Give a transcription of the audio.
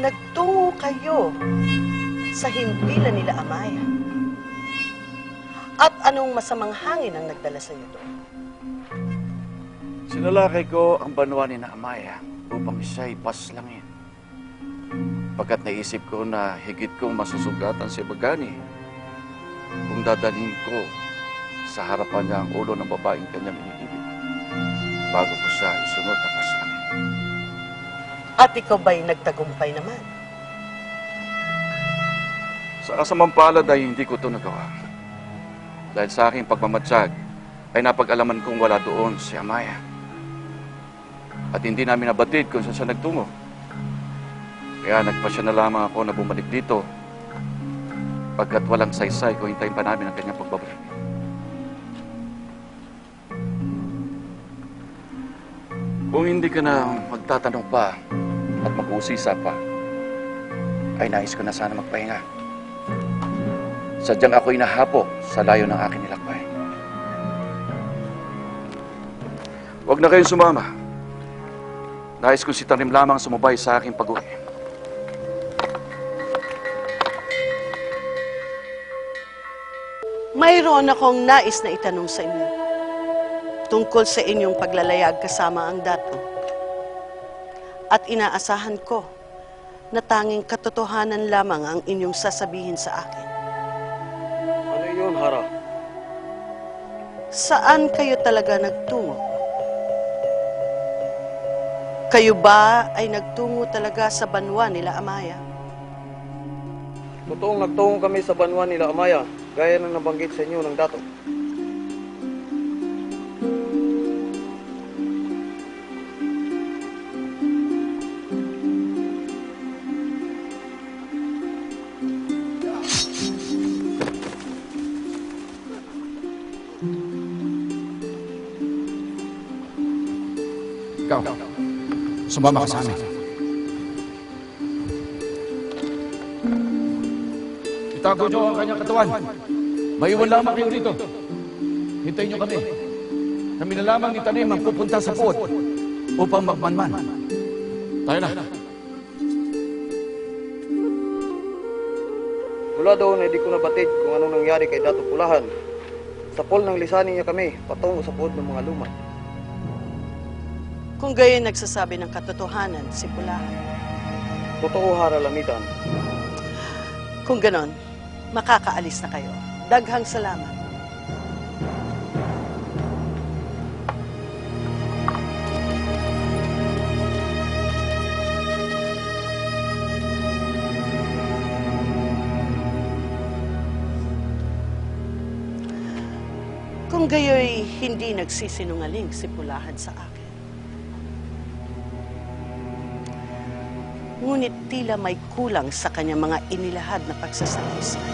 nagtungo kayo sa himpilan nila Amaya. At anong masamang hangin ang nagdala sa iyo doon? Sinalakay ko ang banwa ni na Amaya upang siya'y paslangin. Pagkat naisip ko na higit kong masusugatan si Bagani kung dadalhin ko sa harapan niya ang ulo ng babaeng kanyang iniibig bago ko siya isunod na paslangin. At ikaw ba'y nagtagumpay naman? Sa kasamang palad ay hindi ko ito nagawa. Dahil sa aking pagmamatsyag ay napag-alaman kong wala doon si Amaya. At hindi namin nabatid kung saan siya nagtungo. Kaya nagpasya na lamang ako na bumalik dito pagkat walang saysay kung hintayin pa namin ang kanyang pagbabalik. Kung hindi ka na magtatanong pa at mag-uusisa pa, ay nais ko na sana magpahinga. Sadyang ako'y nahapo sa layo ng aking nilakbay. Huwag na kayong sumama. Nais ko si Tanim lamang sumubay sa aking pag-uwi. Mayroon akong nais na itanong sa inyo tungkol sa inyong paglalayag kasama ang dato. At inaasahan ko na tanging katotohanan lamang ang inyong sasabihin sa akin. Ano yun, Hara? Saan kayo talaga nagtungo? Kayo ba ay nagtungo talaga sa banwa nila Amaya? Totoong nagtungo kami sa banwa nila Amaya, gaya ng nabanggit sa inyo ng dato. Ikaw, sumama ka sa amin. Itago niyo ang kanyang katawan. Maiwan lamang kayo rito. Hintayin niyo kami. Kami na lamang ni Tanim ang pupunta sa puot upang magmanman. Tayo na. Mula doon ay di ko nabatid kung anong nangyari kay Dato Pulahan. Sa pol ng lisanin niya kami, patungo sa puod ng mga luma. Kung gayon nagsasabi ng katotohanan si Pulahan. Totoo, Hara Lamitan. Kung ganon, makakaalis na kayo. Daghang salamat. Kung gayoy hindi nagsisinungaling si Pulahan sa akin. Ngunit tila may kulang sa kanyang mga inilahad na pagsasalaysay.